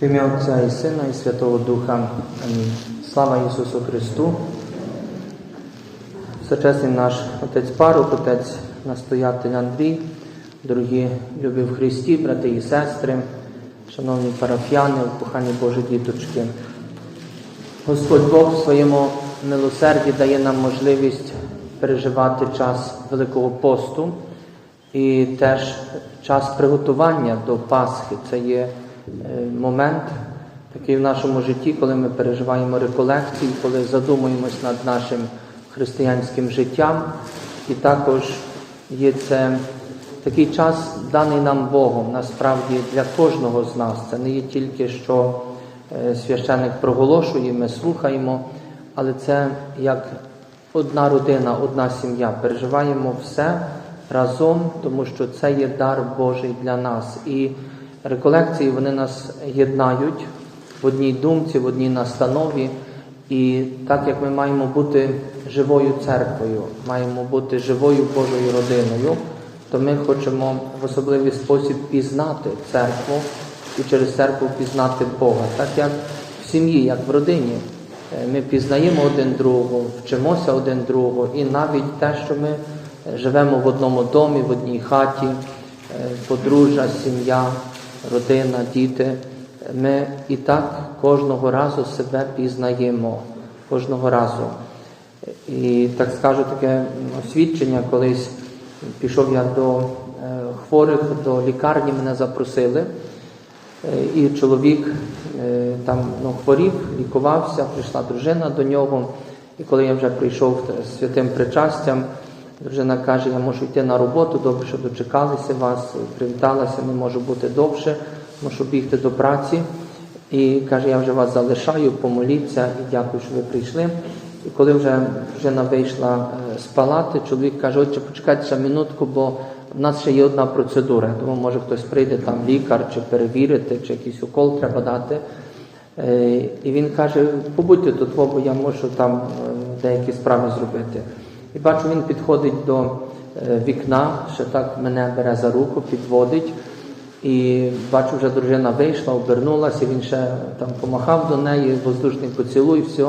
В ім'я Отця і Сина, і Святого Духа. Амінь. Слава Ісусу Христу. Сочесний наш отець Парух, отець настоятель Андрій, дорогі любі в Христі, брати і сестри, шановні парафіяни, кохані Божі діточки. Господь Бог в своєму милосерді дає нам можливість переживати час Великого посту і теж час приготування до Пасхи. Це є момент такий в нашому житті, коли ми переживаємо реколекції, коли задумуємось над нашим християнським життям. І також є це такий час, даний нам Богом, насправді для кожного з нас. Це не є тільки що е, священик проголошує, ми слухаємо, але це як одна родина, одна сім'я. Переживаємо все разом, тому що це є дар Божий для нас. І реколекції вони нас єднають в одній думці, в одній настанові. І так як ми маємо бути живою церквою, маємо бути живою Божою родиною, то ми хочемо в особливий спосіб пізнати церкву і через церкву пізнати Бога, так як в сім'ї, як в родині. Е, Ми пізнаємо один другого, вчимося один другого, і навіть те, що ми живемо в одному домі, в одній хаті, е, подружжя, сім'я, родина, діти. Ми і так кожного разу себе пізнаємо, кожного разу. І так скажу таке освідчення, колись пішов я до е, хворих, до лікарні мене запросили. Е, І чоловік е, там ну, хворів, лікувався, прийшла дружина до нього. І коли я вже прийшов з святим причастям, дружина каже, я можу йти на роботу, добре, що дочекалися вас, привіталася, не можу бути довше, мушу бігти до праці. І каже, я вже вас залишаю, помоліться і дякую, що ви прийшли. І коли вже дружина вийшла е, з палати, чоловік каже, отче, почекайте ще минутку, бо в нас ще є одна процедура. Думаю, може хтось прийде, там лікар, чи перевірити, чи якийсь укол треба дати. Е, І він каже, побудьте тут, бо я можу там е, деякі справи зробити. І бачу, він підходить до е, вікна, ще так мене бере за руку, підводить. І бачу, вже дружина вийшла, обернулася, він ще там помахав до неї, воздушний поцілуй, все.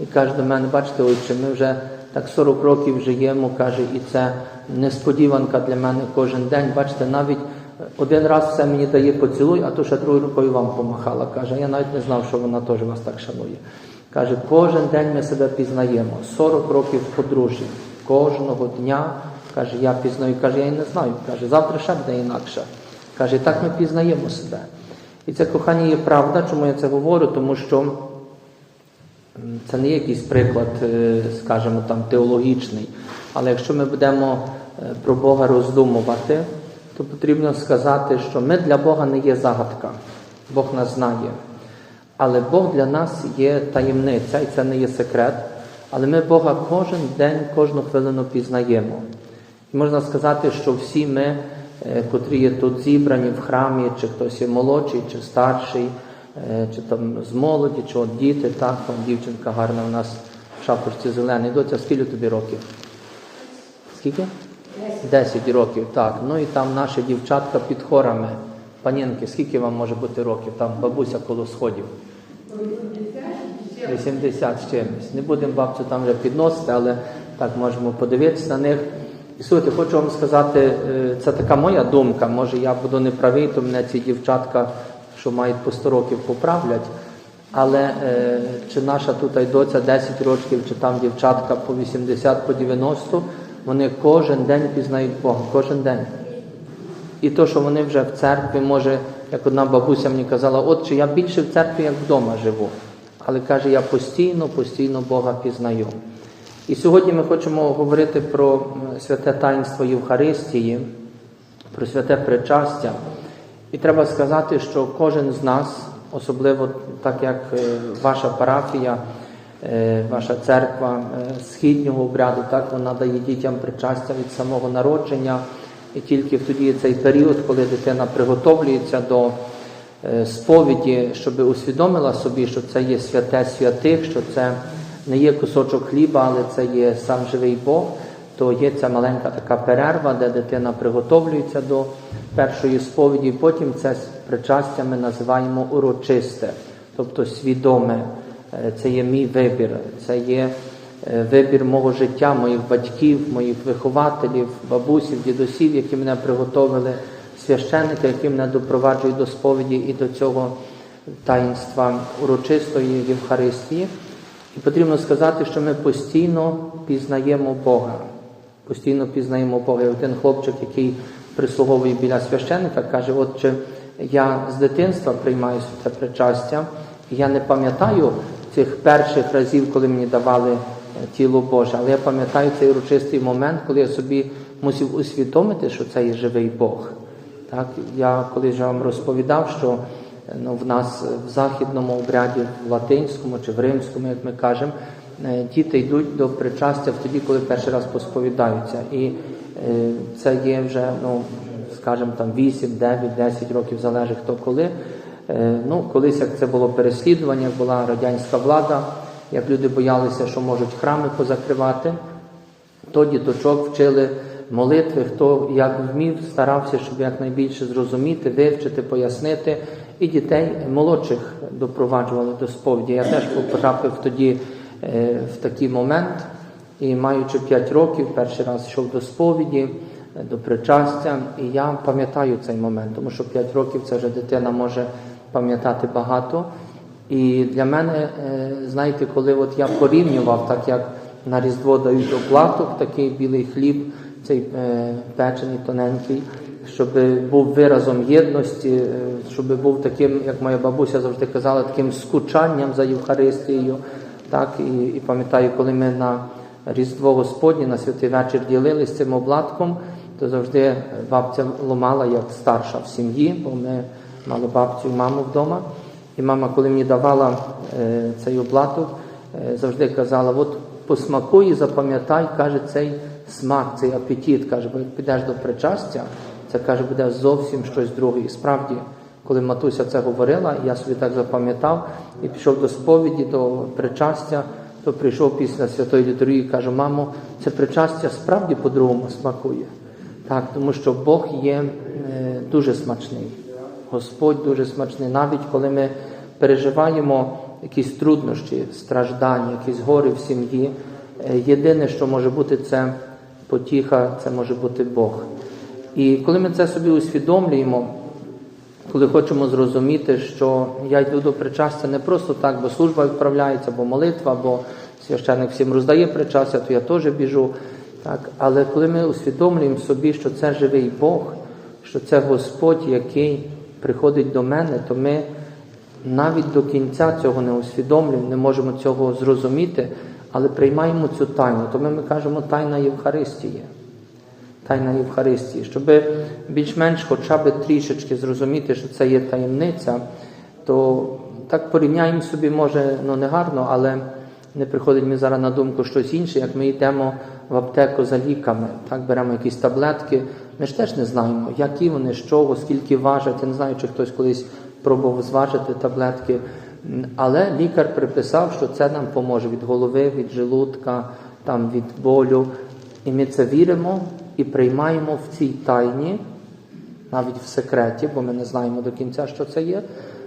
І каже до мене, бачите, отче, ми вже так 40 років живемо, каже, і це несподіванка для мене кожен день. Бачите, навіть один раз все мені дає поцілуй, а то ще другою рукою вам помахала. Каже, я навіть не знав, що вона теж вас так шанує. Каже, кожен день ми себе пізнаємо. 40 років подружжя. Кожного дня, каже, я пізнаю, каже, я і не знаю. Каже, завтра ще буде інакше. Каже, так ми пізнаємо себе. І це кохання є правда, чому я це говорю, тому що це не є якийсь приклад, е, скажімо, там теологічний. Але якщо ми будемо е, про Бога роздумувати, то потрібно сказати, що ми для Бога не є загадка, Бог нас знає. Але Бог для нас є таємниця, і це не є секрет. Але ми Бога кожен день, кожну хвилину пізнаємо. І можна сказати, що всі ми, е, котрі є тут зібрані в храмі, чи хтось є молодший, чи старший, е, чи там з молоді, чи от діти, так, там дівчинка гарна у нас в шапочці зеленій. Доця, скільки тобі років? Скільки? Десять років, так. Ну і там наші дівчатка під хорами. Панінки, скільки вам може бути років? Там бабуся коло сходів. 80 з чимось. Не будемо бабцю там вже підносити, але так можемо подивитися на них. І слухайте, хочу вам сказати, е, це така моя думка. Може я буду неправий, то мене ці дівчатка, що мають по 100 років, поправлять. Але е, чи наша тут доця 10 років, чи там дівчатка по 80, по 90, вони кожен день пізнають Бога, кожен день. І то, що вони вже в церкві, може, як одна бабуся мені казала, от чи я більше в церкві, як вдома живу. Але каже, я постійно, постійно Бога пізнаю. І сьогодні ми хочемо говорити про святе таїнство Євхаристії, про святе причастя. І треба сказати, що кожен з нас, особливо так як е, ваша парафія, е, ваша церква е, східнього обряду, так вона дає дітям причастя від самого народження. І тільки тоді цей період, коли дитина приготовлюється до е, сповіді, щоб усвідомила собі, що це є святе святих, що це не є кусочок хліба, але це є сам живий Бог. то є ця маленька така перерва, де дитина приготовлюється до першої сповіді, потім це причастя ми називаємо урочисте, тобто свідоме. Е, Це є мій вибір, це є вибір мого життя, моїх батьків, моїх вихователів, бабусів, дідусів, які мене приготовили, священника, які мене допроваджують до сповіді і до цього таїнства урочистої Євхаристії. І потрібно сказати, що ми постійно пізнаємо Бога. Постійно пізнаємо Бога. І один хлопчик, який прислуговує біля священника, каже: Отже, я з дитинства приймаю це причастя, і я не пам'ятаю цих перших разів, коли мені давали е, тіло Боже, але я пам'ятаю цей урочистий момент, коли я собі мусив усвідомити, що це є живий Бог. Так, я колись вам розповідав, що е, ну, в нас в західному обряді, в латинському чи в римському, як ми кажемо, е, діти йдуть до причастя тоді, коли перший раз посповідаються. І е, це є вже, ну, скажімо, там 8, 9, 10 років, залежить хто коли. Е, ну, колись як це було переслідування, була радянська влада, як люди боялися, що можуть храми позакривати, то діточок вчили молитви, хто як вмів, старався, щоб якнайбільше зрозуміти, вивчити, пояснити. І дітей молодших допроваджували до сповіді. Я теж потрапив тоді е, в такий момент, і маючи 5 років, перший раз йшов до сповіді, до причастя, і я пам'ятаю цей момент, тому що 5 років це вже дитина може пам'ятати багато. І для мене, е, знаєте, коли от я порівнював, так як на Різдво дають оплаток, такий білий хліб, цей е, печений, тоненький, щоб був виразом єдності, е, щоб був таким, як моя бабуся завжди казала, таким скучанням за Євхаристією. Так, і, і пам'ятаю, коли ми на Різдво Господнє, на святий вечір ділились цим обладком, то завжди бабця ломала як старша в сім'ї, бо ми мали бабцю і маму вдома. І мама, коли мені давала е, цей облаток, е, завжди казала: от посмакуй і запам'ятай, каже, цей смак, цей апетит. Каже, бо як підеш до причастя, це каже, буде зовсім щось друге. І справді, коли матуся це говорила, я собі так запам'ятав і пішов до сповіді, до причастя, то прийшов після святої літургії і каже, мамо, це причастя справді по-другому смакує. Так, тому що Бог є е, дуже смачний. Господь дуже смачний, навіть коли ми переживаємо якісь труднощі, страждання, якісь гори в сім'ї. е, Єдине, що може бути, це потіха, це може бути Бог. І коли ми це собі усвідомлюємо, коли хочемо зрозуміти, що я йду до причастя не просто так, бо служба відправляється, бо молитва, бо священник всім роздає причастя, то я теж біжу. Так? Але коли ми усвідомлюємо собі, що це живий Бог, що це Господь, який приходить до мене, то ми навіть до кінця цього не усвідомлюємо, не можемо цього зрозуміти, але приймаємо цю тайну. Тому ми кажемо тайна Євхаристії. Тайна Євхаристії, щоб більш-менш хоча б трішечки зрозуміти, що це є таємниця, то так порівняємо собі, може, ну не гарно, але не приходить мені зараз на думку щось інше, як ми йдемо в аптеку за ліками, так беремо якісь таблетки. Ми ж теж не знаємо, які вони, чого, скільки важать. Я не знаю, чи хтось колись пробував зважити таблетки. Але лікар приписав, що це нам поможе від голови, від желудка, там, від болю. І ми це віримо і приймаємо в цій тайні, навіть в секреті, бо ми не знаємо до кінця, що це є,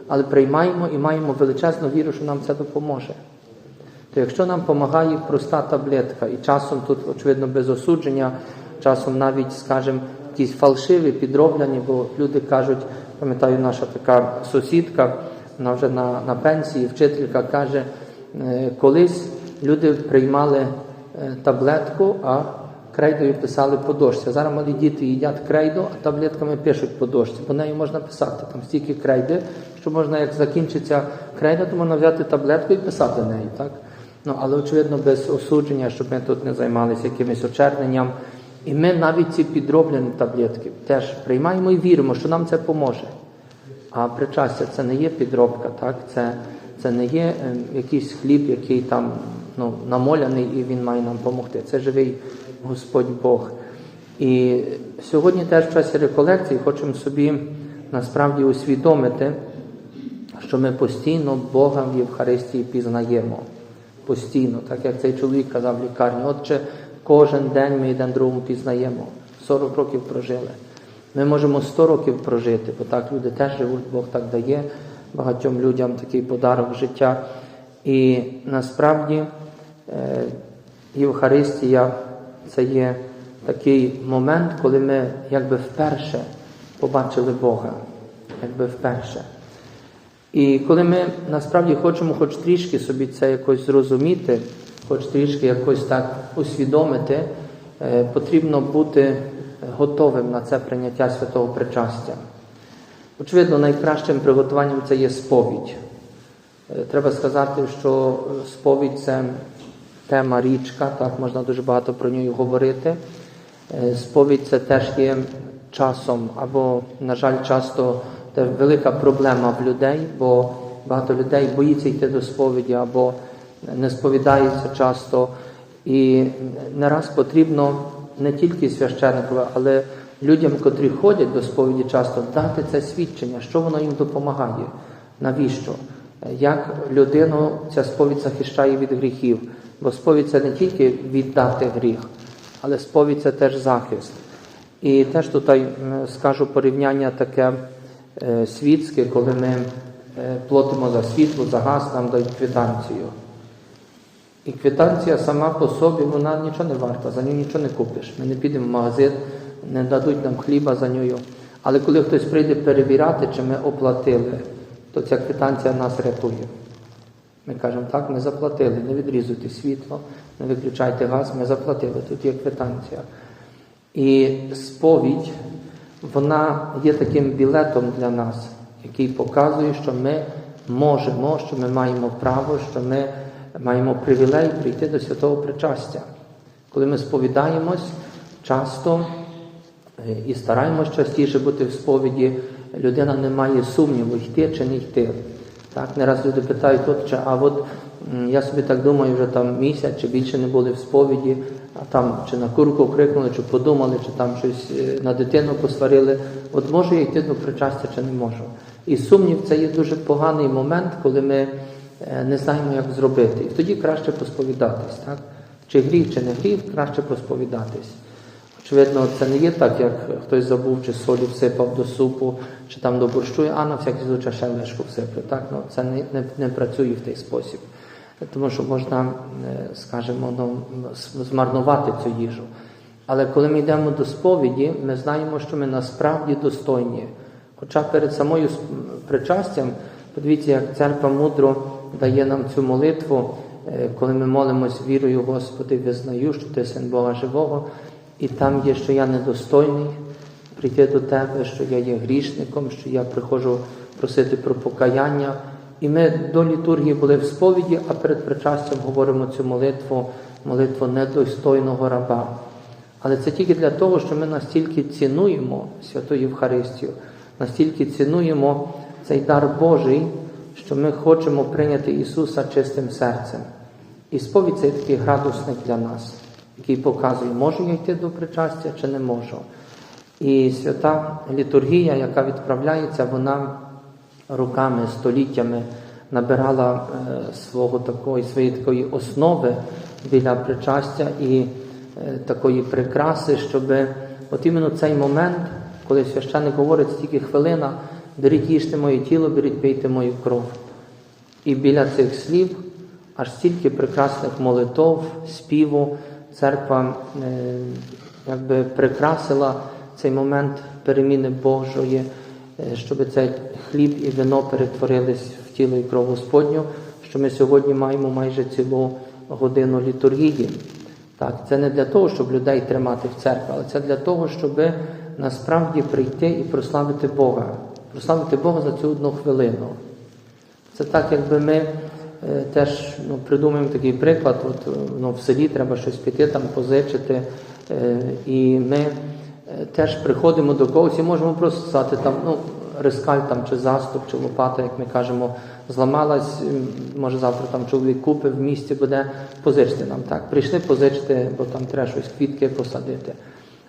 але приймаємо і маємо величезну віру, що нам це допоможе. То якщо нам допомагає проста таблетка, і часом тут, очевидно, без осудження, часом навіть, скажімо, якісь фальшиві, підроблені, бо люди кажуть, пам'ятаю, наша така сусідка, вона вже на, на пенсії, вчителька каже, е, колись люди приймали е, таблетку, а крейдою писали по дошці. Зараз малі діти їдять крейду, а таблетками пишуть по дошці. По нею можна писати. Там стільки крейди, що можна, як закінчиться крейда, то можна взяти таблетку і писати нею. Так? Ну, але, очевидно, без осудження, щоб ми тут не займалися якимось очерненням. І ми навіть ці підроблені таблетки теж приймаємо і віримо, що нам це поможе. А причастя це не є підробка, так? Це, це не є якийсь хліб, який там ну, намоляний і він має нам допомогти. Це живий Господь Бог. І сьогодні теж в часі реколекції хочемо собі насправді усвідомити, що ми постійно Бога в Євхаристії пізнаємо. Постійно, так як цей чоловік казав в лікарні. Отже, Кожен день ми один другому пізнаємо. 40 років прожили. Ми можемо 100 років прожити, бо так люди теж живуть, Бог так дає багатьом людям такий подарок життя. І насправді е, Євхаристія це є такий момент, коли ми якби вперше побачили Бога, якби вперше. І коли ми насправді хочемо хоч трішки собі це якось зрозуміти, хоч трішки якось так усвідомити, е, потрібно бути готовим на це прийняття святого причастя. Очевидно, найкращим приготуванням це є сповідь. Е, Треба сказати, що сповідь це тема річка, так можна дуже багато про неї говорити. Е, Сповідь це теж є часом, або, на жаль, часто це велика проблема в людей, бо багато людей боїться йти до сповіді або не сповідаються часто. І не раз потрібно не тільки священникові, але людям, котрі ходять до сповіді часто, дати це свідчення, що воно їм допомагає, навіщо, як людину ця сповідь захищає від гріхів. Бо сповідь це не тільки віддати гріх, але сповідь це теж захист. І теж тут скажу порівняння таке світське, коли ми е, платимо за світло, за газ, нам дають квитанцію. І квитанція сама по собі, вона нічого не варта, за нею нічого не купиш. Ми не підемо в магазин, не дадуть нам хліба за нею. Але коли хтось прийде перевіряти, чи ми оплатили, то ця квитанція нас рятує. Ми кажемо, так, ми заплатили, не відрізуйте світло, не виключайте газ, ми заплатили, тут є квитанція. І сповідь, вона є таким білетом для нас, який показує, що ми можемо, що ми маємо право, що ми маємо привілей прийти до святого причастя. Коли ми сповідаємось, часто е, і стараємось частіше бути в сповіді, людина не має сумніву, йти чи не йти. Так, не раз люди питають, отче, а от я собі так думаю, вже там місяць чи більше не були в сповіді, а там чи на курку крикнули, чи подумали, чи там щось е, на дитину посварили. От можу я йти до причастя, чи не можу. І сумнів це є дуже поганий момент, коли ми е, не знаємо, як зробити. І тоді краще посповідатись. Так? Чи гріх, чи не гріх, краще посповідатись. Очевидно, це не є так, як хтось забув, чи солі всипав до супу, чи там до борщу, а на всякий случай ще лишку всиплю. Так? Ну, це не, не, не працює в той спосіб. Тому що можна, е, скажімо, ну, змарнувати цю їжу. Але коли ми йдемо до сповіді, ми знаємо, що ми насправді достойні. Хоча перед самою причастям, подивіться, як церква мудро дає нам цю молитву, е, коли ми молимось вірою, Господи, визнаю, що ти син Бога живого, і там є, що я недостойний прийти до Тебе, що я є грішником, що я приходжу просити про покаяння. І ми до літургії були в сповіді, а перед причастям говоримо цю молитву, молитву недостойного раба. Але це тільки для того, що ми настільки цінуємо Святу Євхаристію, настільки цінуємо цей дар Божий, що ми хочемо прийняти Ісуса чистим серцем. І сповідь це такий градусник для нас, який показує, можу я йти до причастя чи не можу. І свята літургія, яка відправляється, вона роками, століттями набирала е, свого такої, своєї такої основи біля причастя і е, такої прикраси, щоб от іменно цей момент, коли священник говорить стільки хвилина, беріть їжте моє тіло, беріть пийте мою кров. І біля цих слів аж стільки прекрасних молитов, співу церква е, якби прикрасила цей момент переміни Божої, щоб цей хліб і вино перетворились в тіло і кров Господню, що ми сьогодні маємо майже цілу годину літургії. Так, це не для того, щоб людей тримати в церкві, але це для того, щоб насправді прийти і прославити Бога, прославити Бога за цю одну хвилину. Це так, якби ми е, теж ну, придумаємо такий приклад, от, ну, в селі треба щось піти, там позичити, е, і ми е, теж приходимо до когось і можемо просто сказати, там, ну, рискаль там, чи заступ, чи лопата, як ми кажемо, зламалась, може завтра там чоловік купив в місті, буде позичте нам. Так, прийшли позичити, бо там треба щось квітки посадити.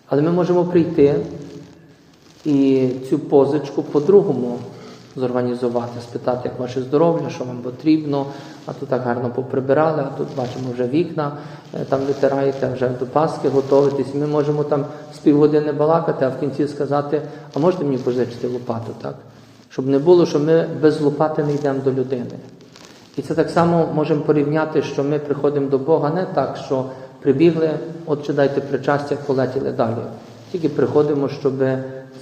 Але ми можемо прийти і цю позичку по-другому зорганізувати, спитати, як ваше здоров'я, що вам потрібно, а тут так гарно поприбирали, а тут бачимо вже вікна, е, там витираєте, вже до Пасхи готуєтесь. Ми можемо там з півгодини балакати, а в кінці сказати, а можете мені позичити лопату, так? Щоб не було, що ми без лопати не йдемо до людини. І це так само можемо порівняти, що ми приходимо до Бога не так, що прибігли, отче дайте причастя, полетіли далі. Тільки приходимо, щоб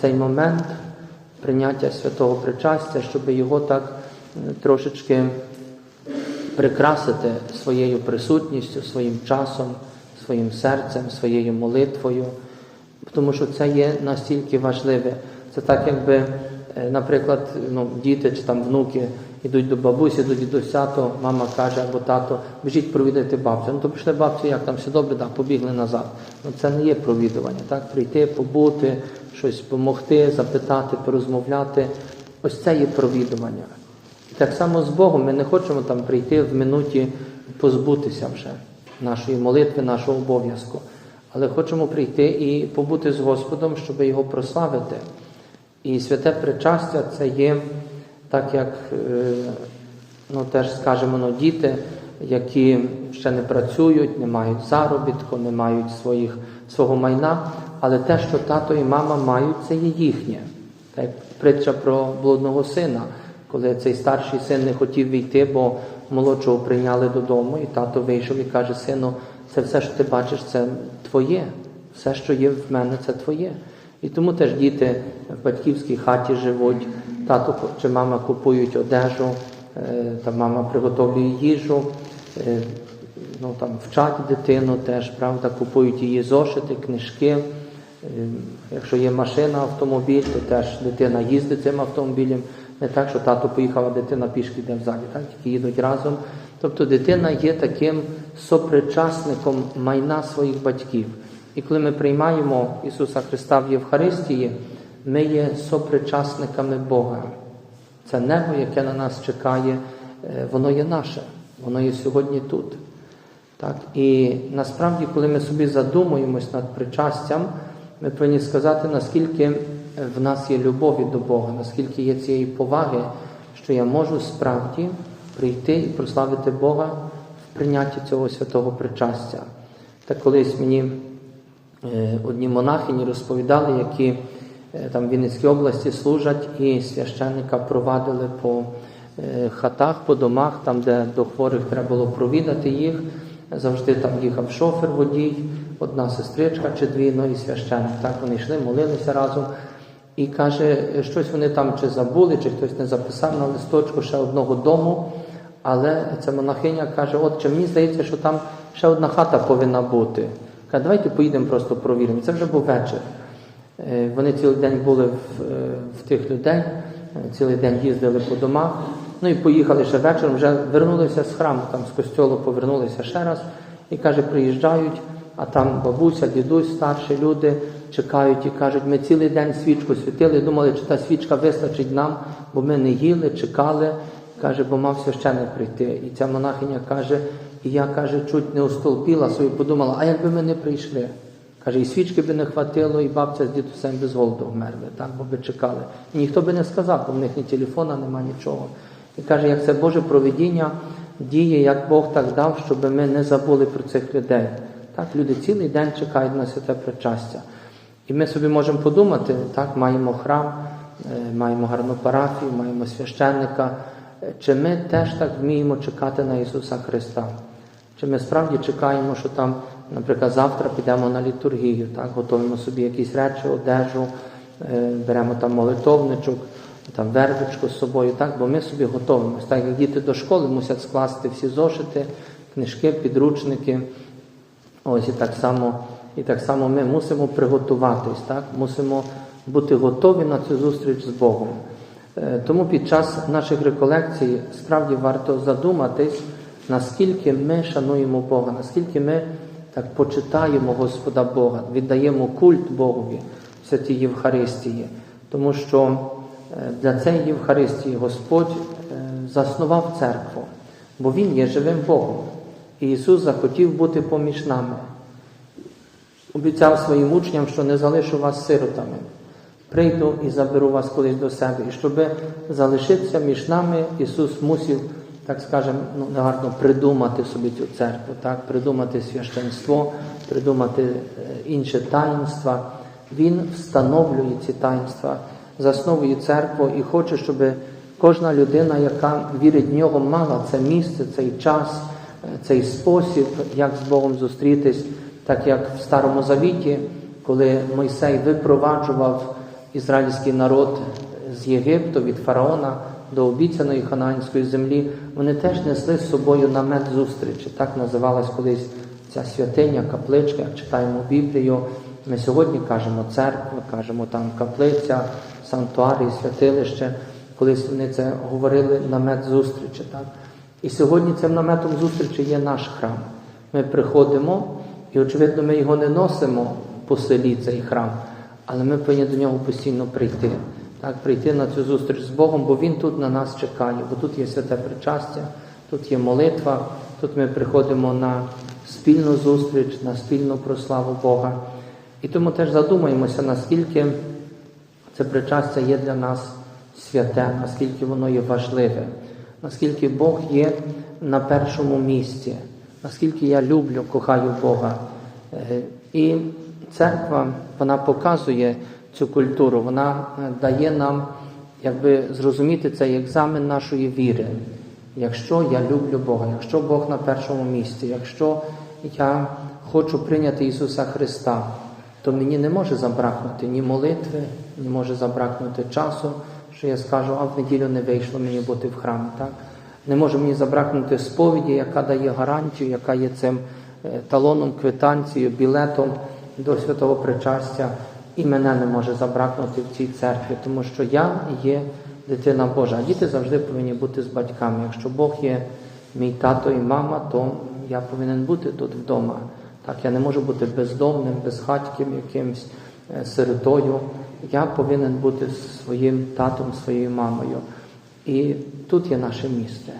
цей момент прийняття святого причастя, щоб його так е, трошечки прикрасити своєю присутністю, своїм часом, своїм серцем, своєю молитвою, тому що це є настільки важливе. Це так, якби, е, наприклад, ну, діти чи там внуки йдуть до бабусі, до дідуся, то мама каже або тато, біжіть провідати бабцю. Ну то пішли бабцю, як там все добре, так, побігли назад. Ну це не є провідування, так? Прийти, побути, щось допомогти, запитати, порозмовляти. Ось це є провідування. І так само з Богом ми не хочемо там прийти в минуті позбутися вже нашої молитви, нашого обов'язку. Але хочемо прийти і побути з Господом, щоб його прославити. І святе причастя це є так, як е, ну, теж скажемо, ну, діти, які ще не працюють, не мають заробітку, не мають своїх, свого майна, але те, що тато і мама мають, це є їхнє. Так, притча про блудного сина, коли цей старший син не хотів війти, бо молодшого прийняли додому, і тато вийшов і каже: Сину, це все, що ти бачиш, це твоє. Все, що є в мене, це твоє. І тому теж діти в батьківській хаті живуть, тато чи мама купують одежу, е, та мама приготовлює їжу, е, ну, там, вчать дитину теж, правда, купують її зошити, книжки. Е, Якщо є машина, автомобіль, то теж дитина їздить цим автомобілем. Не так, що тато поїхав, а дитина пішки йде взаді, так? тільки їдуть разом. Тобто дитина є таким сопричасником майна своїх батьків. І коли ми приймаємо Ісуса Христа в Євхаристії, ми є сопричасниками Бога. Це небо, яке на нас чекає, е, воно є наше, воно є сьогодні тут. Так? І насправді, коли ми собі задумуємось над причастям, ми повинні сказати, наскільки в нас є любові до Бога, наскільки є цієї поваги, що я можу справді прийти і прославити Бога в прийнятті цього святого причастя. Так колись мені е, одні монахині розповідали, які е, там в Вінницькій області служать, і священника провадили по е, хатах, по домах, там, де до хворих треба було провідати їх. Завжди там їхав шофер, водій, одна сестричка чи дві, ну і священник. Так вони йшли, молилися разом. І каже, щось вони там чи забули, чи хтось не записав на листочку ще одного дому. Але ця монахиня каже: от чи мені здається, що там ще одна хата повинна бути. Каже, давайте поїдемо просто провіримо. Це вже був вечір. Е, Вони цілий день були в, е, в тих людей, цілий день їздили по домах. Ну і поїхали ще вечором, вже вернулися з храму, там з костьолу повернулися ще раз. І каже, приїжджають, а там бабуся, дідусь, старші люди чекають і кажуть, ми цілий день свічку світили, думали, чи та свічка вистачить нам, бо ми не їли, чекали. Каже, бо мав священник прийти. І ця монахиня каже, і я каже, чуть не остолпіла собі, подумала, а якби ми не прийшли? Каже, і свічки би не хватило, і бабця з дідусем без голоду вмерли, так, бо би чекали. І ніхто би не сказав, бо в них ні телефона, нема нічого. І каже, як це Боже провидіння діє, як Бог так дав, щоб ми не забули про цих людей. Так, люди цілий день чекають на святе причастя. І ми собі можемо подумати, так, маємо храм, е, маємо гарну парафію, маємо священника. Е, Чи ми теж так вміємо чекати на Ісуса Христа? Чи ми справді чекаємо, що там, наприклад, завтра підемо на літургію, так, готуємо собі якісь речі, одежу, е, беремо там молитовничок, там вервичку з собою, так, бо ми собі готуємося. Так як діти до школи мусять скласти всі зошити, книжки, підручники. Ось і так само, і так само ми мусимо приготуватись, так? мусимо бути готові на цю зустріч з Богом. Е, Тому під час наших реколекцій справді варто задуматись, наскільки ми шануємо Бога, наскільки ми так почитаємо Господа Бога, віддаємо культ Богові в святій Євхаристії. Тому що для цієї Євхаристії Господь е, заснував церкву, бо Він є живим Богом. І Ісус захотів бути поміж нами. Обіцяв своїм учням, що не залишу вас сиротами. прийду і заберу вас колись до себе. І щоб залишитися між нами, Ісус мусив, так скажемо, ну, гарно придумати собі цю церкву, так? придумати священство, придумати е, інші таїнства. Він встановлює ці таїнства, засновує церкву і хоче, щоб кожна людина, яка вірить в нього, мала це місце, цей час, цей спосіб, як з Богом зустрітись, так як в Старому Завіті, коли Мойсей випроваджував ізраїльський народ з Єгипту від фараона до обіцяної ханаанської землі, вони теж несли з собою намет зустрічі. Так називалась колись ця святиня, капличка, як читаємо Біблію. Ми сьогодні кажемо церква, кажемо там каплиця, санктуарій, святилище. Колись вони це говорили намет зустрічі. Так? І сьогодні цим наметом зустрічі є наш храм. Ми приходимо, і, очевидно, ми його не носимо по селі, цей храм, але ми повинні до нього постійно прийти. Так, Прийти на цю зустріч з Богом, бо Він тут на нас чекає, бо тут є святе причастя, тут є молитва, тут ми приходимо на спільну зустріч, на спільну прославу Бога. І тому теж задумаємося, наскільки це причастя є для нас святе, наскільки воно є важливе, наскільки Бог є на першому місці, наскільки я люблю, кохаю Бога. Е, І церква вона показує цю культуру, вона е, дає нам якби зрозуміти цей екзамен нашої віри. Якщо я люблю Бога, якщо Бог на першому місці, якщо я хочу прийняти Ісуса Христа, то мені не може забракнути ні молитви, не може забракнути часу, що я скажу, а в неділю не вийшло мені бути в храмі. Так? Не може мені забракнути сповіді, яка дає гарантію, яка є цим е, талоном, квитанцією, білетом до святого причастя. І мене не може забракнути в цій церкві, тому що я є дитина Божа. Діти завжди повинні бути з батьками. Якщо Бог є мій тато і мама, то я повинен бути тут вдома. Так, я не можу бути бездомним, безхатьким, якимсь е, сиротою. Я повинен бути своїм татом, своєю мамою. І тут є наше місце.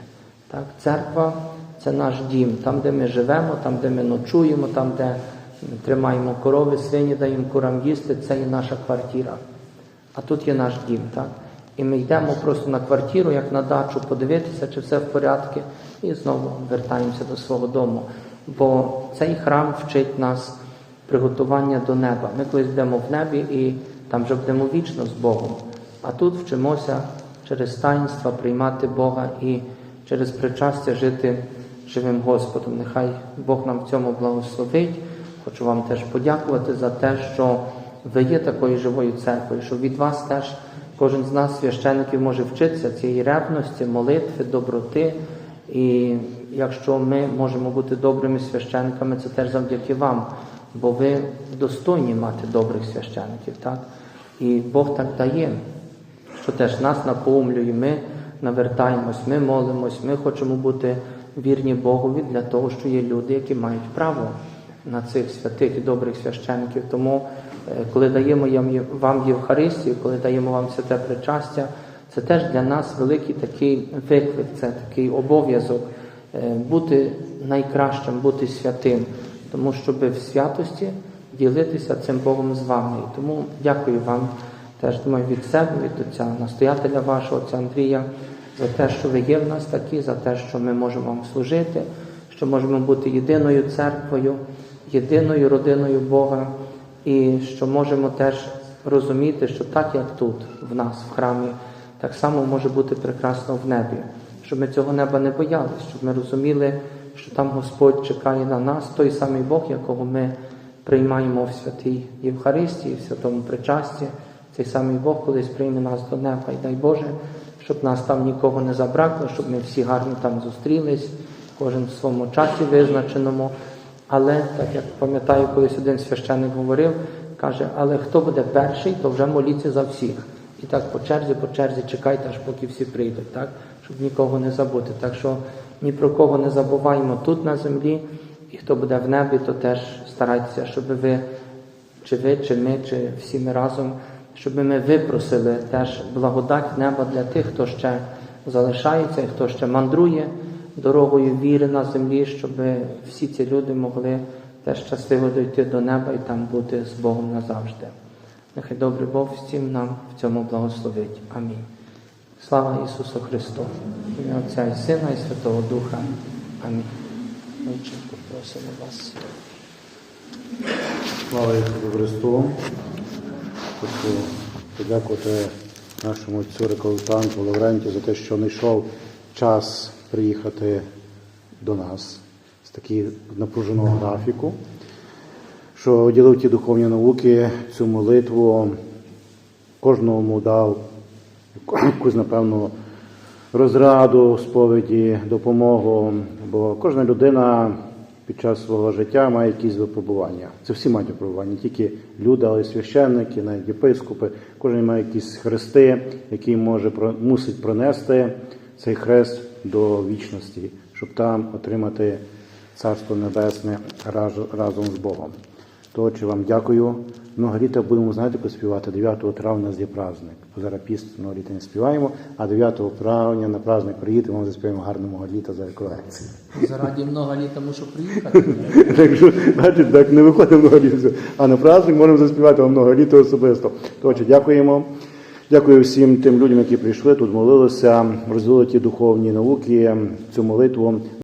Так? Церква це наш дім, там, де ми живемо, там, де ми ночуємо, там, де тримаємо корови, свині, даємо курам їсти, це є наша квартира. А тут є наш дім. Так? І ми йдемо просто на квартиру, як на дачу, подивитися, чи все в порядку, і знову вертаємося до свого дому. Бо цей храм вчить нас приготування до неба. Ми колись будемо в небі і там вже будемо вічно з Богом. А тут вчимося через таїнства приймати Бога і через причастя жити живим Господом. Нехай Бог нам в цьому благословить. Хочу вам теж подякувати за те, що ви є такою живою церквою, що від вас теж кожен з нас, священників, може вчитися цієї ревності, молитви, доброти. І якщо ми можемо бути добрими священниками, це теж завдяки вам, бо ви достойні мати добрих священників. так? І Бог так дає, що теж нас наповнює, ми навертаємось, ми молимось, ми хочемо бути вірні Богові для того, що є люди, які мають право на цих святих і добрих священників. Тому, е, коли даємо вам Євхаристію, коли даємо вам святе причастя, це теж для нас великий такий виклик, це такий обов'язок бути найкращим, бути святим, тому щоб в святості ділитися цим Богом з вами. І тому дякую вам теж думаю, від себе, від отця настоятеля вашого, отця Андрія, за те, що ви є в нас такі, за те, що ми можемо вам служити, що можемо бути єдиною церквою, єдиною родиною Бога, і що можемо теж розуміти, що так, як тут, в нас, в храмі, так само може бути прекрасно в небі, щоб ми цього неба не боялись, щоб ми розуміли, що там Господь чекає на нас, той самий Бог, якого ми приймаємо в святій Євхаристії, в святому причасті. Цей самий Бог колись прийме нас до неба. І дай Боже, щоб нас там нікого не забракло, щоб ми всі гарно там зустрілись, кожен в своєму часі визначеному. Але, так як пам'ятаю, колись один священник говорив, каже, але хто буде перший, то вже моліться за всіх. І так по черзі, по черзі чекайте, аж поки всі прийдуть, так? Щоб нікого не забути. Так що ні про кого не забуваємо тут на землі, і хто буде в небі, то теж старайтеся, щоб ви, чи ви, чи ми, чи всі ми разом, щоб ми випросили теж благодать неба для тих, хто ще залишається, і хто ще мандрує дорогою віри на землі, щоб всі ці люди могли теж щасливо дойти до неба і там бути з Богом назавжди. Нехай добрий Бог всім нам в цьому благословить. Амінь. Слава Ісусу Христу, ім'я Отця і Сина, і Святого Духа. Амінь. Отче, попросимо вас. Слава Ісусу Христу. Хочу подякувати нашому отцю реколтанту Лаврентію за те, що знайшов час приїхати до нас з такого напруженого графіку, що оділив ті духовні науки, цю молитву, кожному дав якусь, напевно, розраду, сповіді, допомогу. Бо кожна людина під час свого життя має якісь випробування. Це всі мають випробування, не тільки люди, але й священники, навіть єпископи. Кожен має якісь хрести, які може мусить пронести цей хрест до вічності, щоб там отримати Царство Небесне разом з Богом. То, отче, вам дякую. Много літа будемо, знаєте, поспівати. 9 травня є праздник. Зараз піст много літа не співаємо, а 9 травня на праздник приїдемо, вам заспіваємо гарного літа за реколекцію. Заради много літа мушу приїхати. Так що, бачите, так не виходить много літа. А на праздник можемо заспівати вам много літа особисто. То, отче, дякуємо. Дякую всім тим людям, які прийшли тут, молилися, розвили ті духовні науки, цю молитву.